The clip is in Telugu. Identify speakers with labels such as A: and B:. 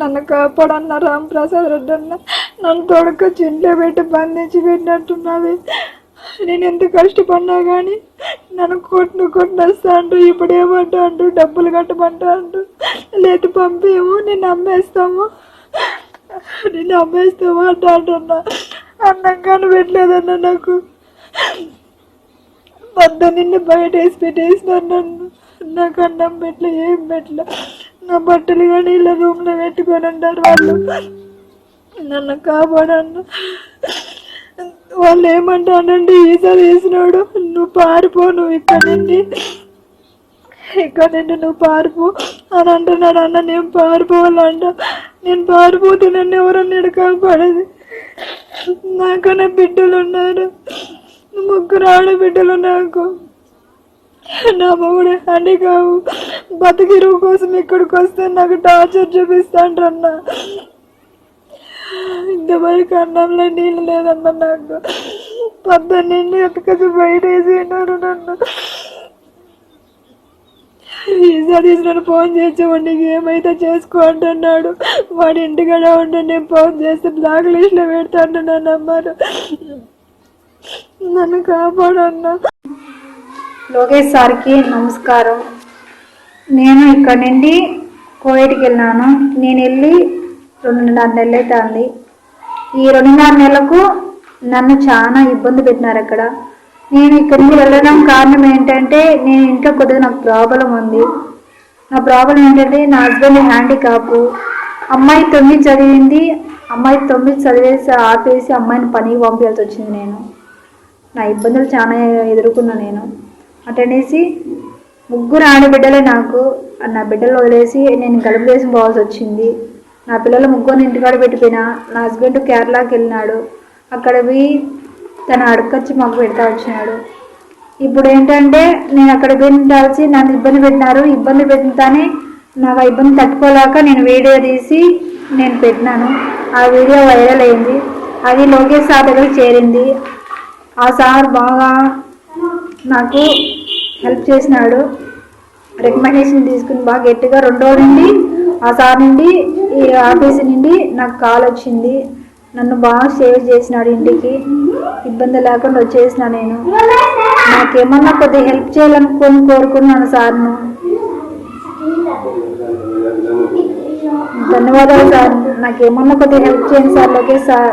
A: నన్ను కాపాడన్న రాంప్రసాద్ రెడ్డి అన్న నన్ను తొడక ఇంట్లో పెట్టి బంధించి పెట్టినట్టున్నది నేను ఎంత కష్టపడినా కానీ నన్ను కొట్టు కొట్టేస్తా అంటూ ఇప్పుడు ఏమంటా అంటూ డబ్బులు కట్టమంటా అంటూ లేదు పంపేము నేను అమ్మేస్తాము. నేను అమ్మేస్తాము అంటా అంటున్నా. అన్నం కానీ పెట్టలేదన్న నాకు. వద్ద నిన్ను బయట వేసి పెట్టేసినాను నన్ను. నాకు అన్నం పెట్టలే ఏం పెట్టలే నా బట్టలు కానీ ఇలా రూమ్లో పెట్టుకొని ఉంటారు వాళ్ళు. నన్ను కాపాడన్న వాళ్ళు ఏమంటానండి ఈసారి వేసినాడు నువ్వు పారిపో నువ్వు ఇక్కడ నుండి. ఇక్కడ నుండి నువ్వు పారిపో అని అంటున్నాడు. అన్న నేను పారిపోవాలంట. నేను పారిపోతే నన్ను ఎవరన్నా కాపాడేది? నాకన్నా బిడ్డలు ఉన్నారు. ముగ్గురు ఆడబిడ్డలు నాకు నా మొగుడు అని కావు. బతికిరువు కోసం ఇక్కడికి వస్తే నాకు టార్చర్ చూపిస్తాండ్రన్న. ఇంతవరకు అన్నంలో నీళ్ళు లేదన్న నాకు. పొద్దున్నే ఎత్తుకొచ్చి బయట వేసినారు నన్ను. ఈసారి నన్ను ఫోన్ చేసేవాడిని ఏమైతే చేసుకో అంటున్నాడు. వాడి ఇంటికాడ ఉంటే నేను ఫోన్ చేస్తే బ్లాక్ లిస్ట్లో పెడతా అంటున్నాను అమ్మారు. నన్ను కాపాడన్నా.
B: లోకేష్ సార్కి నమస్కారం. నేను ఇక్కడ నుండి కోవిడ్కి వెళ్ళాను. నేను వెళ్ళి రెండున్నర నెలలు అవుతుంది ఈ రెండున్నర నెలలకు నన్ను చాలా ఇబ్బంది పెట్టినారు అక్కడ. నేను ఇక్కడ నుండి వెళ్ళడం కారణం ఏంటంటే నేను ఇంట్లో కొద్దిగా నాకు ప్రాబ్లం ఉంది. నా ప్రాబ్లం ఏంటంటే నా హస్బెండ్ హ్యాండిక్యాప్. అమ్మాయి తొమ్మిది చదివింది. అమ్మాయి తొమ్మిది చదివేసి ఆపేసి అమ్మాయిని పనికి పంపించాల్సి వచ్చింది నేను. నా ఇబ్బందులు చాలా ఎదుర్కొన్నా నేను. అటనేసి ముగ్గురు ఆడబిడ్డలే నాకు. నా బిడ్డలు వదిలేసి నేను గలుపులేసి పోవాల్సి వచ్చింది. నా పిల్లలు ముగ్గురు ఇంటికాడ పెట్టిపోయినా నా హస్బెండ్ కేరళకి వెళ్ళినాడు. అక్కడ పోయి తను అడకొచ్చి మాకు పెడతా వచ్చినాడు. ఇప్పుడు ఏంటంటే నేను అక్కడ పోయి నన్ను ఇబ్బంది పెట్టినారు. ఇబ్బంది పెట్టినతానే నాకు ఆ ఇబ్బంది తట్టుకోలేక నేను వీడియో తీసి నేను పెట్టినాను. ఆ వీడియో వైరల్ అయింది. అది లోకేష్ సార్ దగ్గరికి చేరింది. ఆ సార్ బాగా నాకు హెల్ప్ చేసినాడు. రికమెండేషన్ తీసుకుని బాగా గట్టిగా రెండో నుండి ఆ సార్ నుండి ఈ ఆఫీస్ నుండి నాకు కాల్ వచ్చింది. నన్ను బాగా సేవ్ చేసినాడు ఇంటికి. ఇబ్బంది లేకుండా వచ్చేసిన నేను. నాకేమన్నా కొద్దిగా హెల్ప్ చేయాలనుకొని కోరుకున్నాను సార్ను. ధన్యవాదాలు సార్. నాకేమన్నా కొద్దిగా హెల్ప్ చేయండి సార్ లోకేష్ సార్.